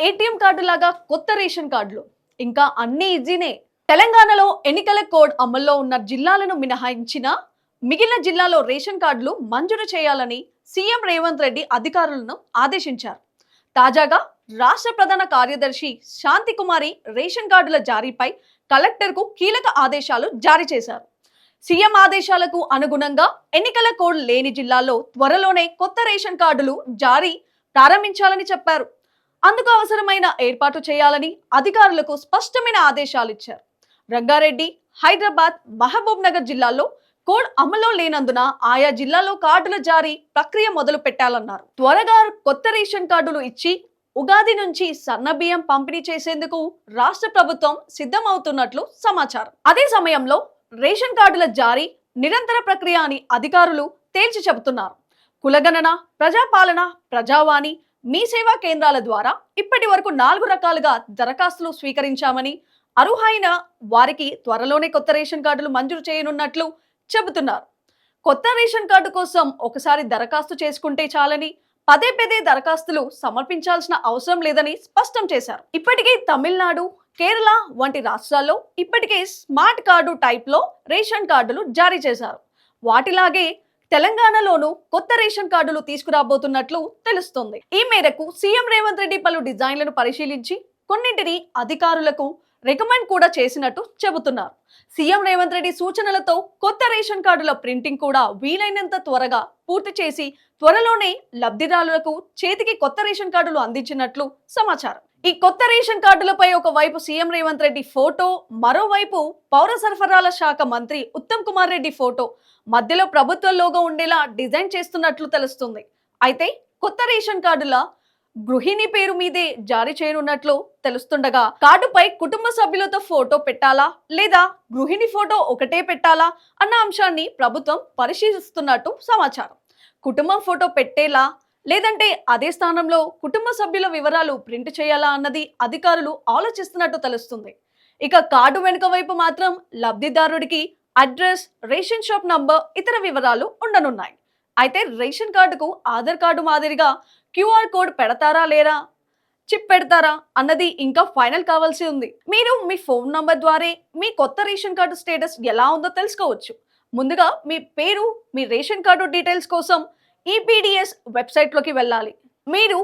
ATM card లాగా కొత్త ration కార్డులు. ఇంకా అన్ని ఈజీనే. తెలంగాణలో ఎన్నికల కోడ్ అమల్లో ఉన్న జిల్లాలను మినహాయించిన మిగిలిన జిల్లాలో రేషన్ కార్డులు మంజూరు చేయాలని సీఎం రేవంత్ రెడ్డి అధికారులను ఆదేశించారు. తాజాగా రాష్ట్ర ప్రధాన కార్యదర్శి శాంతి కుమారి రేషన్ కార్డుల జారీపై కలెక్టర్కు కీలక ఆదేశాలు జారీ చేశారు. సీఎం ఆదేశాలకు అనుగుణంగా ఎన్నికల కోడ్ లేని జిల్లాల్లో త్వరలోనే కొత్త రేషన్ కార్డులు జారీ ప్రారంభించాలని చెప్పారు. అందుకు అవసరమైన ఏర్పాటు చేయాలని అధికారులకు స్పష్టమైన ఆదేశాలు ఇచ్చారు. రంగారెడ్డి హైదరాబాద్ మహబూబ్ నగర్ జిల్లాల్లో కోడ్ అమల్లో లేనందున ఆయా జిల్లాలో కార్డుల జారీ ప్రక్రియ మొదలు పెట్టాలన్నారు. త్వరగా కొత్త రేషన్ కార్డులు ఇచ్చి ఉగాది నుంచి సన్నబియ్యం పంపిణీ చేసేందుకు రాష్ట్ర ప్రభుత్వం సిద్ధమవుతున్నట్లు సమాచారం. అదే సమయంలో రేషన్ కార్డుల జారీ నిరంతర ప్రక్రియ అని అధికారులు తేల్చి చెబుతున్నారు. కులగణన ప్రజాపాలన ప్రజావాణి మీ సేవా కేంద్రాల ద్వారా ఇప్పటి వరకు నాలుగు రకాలుగా దరఖాస్తులు స్వీకరించామని అర్హైన వారికి త్వరలోనే కొత్త రేషన్ కార్డులు మంజూరు చేయనున్నట్లు చెబుతున్నారు. కొత్త రేషన్ కార్డు కోసం ఒకసారి దరఖాస్తు చేసుకుంటే చాలని పదే పదే దరఖాస్తులు సమర్పించాల్సిన అవసరం లేదని స్పష్టం చేశారు. ఇప్పటికే తమిళనాడు కేరళ వంటి రాష్ట్రాల్లో ఇప్పటికే స్మార్ట్ కార్డు టైప్లో రేషన్ కార్డులు జారీ చేశారు. వాటిలాగే తెలంగాణలోనూ కొత్త రేషన్ కార్డులు తీసుకురాబోతున్నట్లు తెలుస్తోంది. ఈ మేరకు సీఎం రేవంత్ రెడ్డి పలు డిజైన్లను పరిశీలించి కొన్నింటిని అధికారులకు రికమెండ్ కూడా చేసినట్టు చెబుతున్నారు. సీఎం రేవంత్ రెడ్డి సూచనలతో కొత్త రేషన్ కార్డుల ప్రింటింగ్ కూడా వీలైనంత త్వరగా పూర్తి చేసి త్వరలోనే లబ్ధిదారులకు చేతికి కొత్త రేషన్ కార్డులు అందించినట్లు సమాచారం. ఈ కొత్త రేషన్ కార్డులపై ఒకవైపు సీఎం రేవంత్ రెడ్డి ఫోటో మరోవైపు పౌర సరఫరాల శాఖ మంత్రి ఉత్తమ్ కుమార్ రెడ్డి ఫోటో. మధ్యలో ప్రభుత్వ లోగో ఉండేలా డిజైన్ చేస్తున్నట్లు తెలుస్తుంది. అయితే కొత్త రేషన్ కార్డుల గృహిణి పేరు మీదే జారీ చేయనున్నట్లు తెలుస్తుండగా కార్డుపై కుటుంబ సభ్యులతో ఫోటో పెట్టాలా? లేదా గృహిణి ఫోటో ఒకటే పెట్టాలా? అన్న అంశాన్ని ప్రభుత్వం పరిశీలిస్తున్నట్టు సమాచారం. కుటుంబం ఫోటో పెట్టేలా లేదంటే అదే స్థానంలో కుటుంబ సభ్యుల వివరాలు ప్రింట్ చేయాలా అన్నది అధికారులు ఆలోచిస్తున్నట్టు తెలుస్తుంది. ఇక కార్డు వెనుక వైపు మాత్రం లబ్ధిదారుడికి అడ్రస్ రేషన్ షాప్ నంబర్ ఇతర వివరాలు ఉండనున్నాయి. అయితే రేషన్ కార్డుకు ఆధార్ కార్డు మాదిరిగా క్యూఆర్ కోడ్ పెడతారా లేరా? చిప్ పెడతారా అన్నది ఇంకా ఫైనల్ కావాల్సి ఉంది. మీరు మీ ఫోన్ నంబర్ ద్వారా మీ కొత్త రేషన్ కార్డు స్టేటస్ ఎలా ఉందో తెలుసుకోవచ్చు. ముందుగా మీ పేరు మీ రేషన్ కార్డు డీటెయిల్స్ కోసం ఈపీడిఎస్ వెబ్సైట్లోకి వెళ్ళాలి. మీరు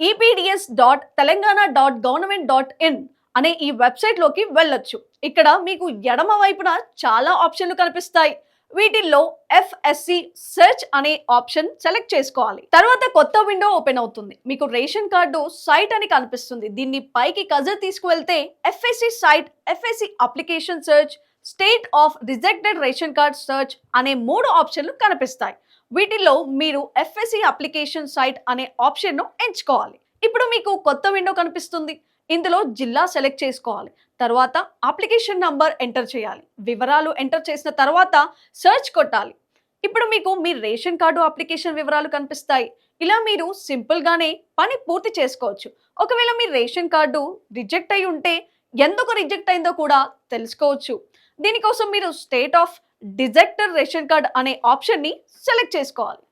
EPDS dot Telangana dot government dot in అనే ఈ వెబ్సైట్లోకి వెళ్ళొచ్చు. ఇక్కడ మీకు ఎడమ వైపున చాలా ఆప్షన్లు కనిపిస్తాయి. వీటిల్లో ఎఫ్ఎస్సి సెర్చ్ అనే ఆప్షన్ సెలెక్ట్ చేసుకోవాలి. తర్వాత కొత్త విండో ఓపెన్ అవుతుంది. మీకు రేషన్ కార్డు సైట్ అని కనిపిస్తుంది. దీన్ని పైకి cursor తీసుకువెళ్తే FSC site FSC application search state of rejected ration card search అనే మూడు ఆప్షన్లు కనిపిస్తాయి. వీటిల్లో మీరు ఎఫ్ఎస్సి అప్లికేషన్ సైట్ అనే ఆప్షన్ను ఎంచుకోవాలి. ఇప్పుడు మీకు కొత్త విండో కనిపిస్తుంది. ఇందులో జిల్లా సెలెక్ట్ చేసుకోవాలి. తర్వాత అప్లికేషన్ నంబర్ ఎంటర్ చేయాలి. వివరాలు ఎంటర్ చేసిన తర్వాత సెర్చ్ కొట్టాలి. ఇప్పుడు మీకు మీ రేషన్ కార్డు అప్లికేషన్ వివరాలు కనిపిస్తాయి. ఇలా మీరు సింపుల్గానే పని పూర్తి చేసుకోవచ్చు. ఒకవేళ మీ రేషన్ కార్డు రిజెక్ట్ అయి ఉంటే ఎందుకు రిజెక్ట్ అయిందో కూడా తెలుసుకోవచ్చు. దీనికోసం మీరు state of rejected ration card అనే ఆప్షన్ని సెలెక్ట్ చేసుకోవాలి.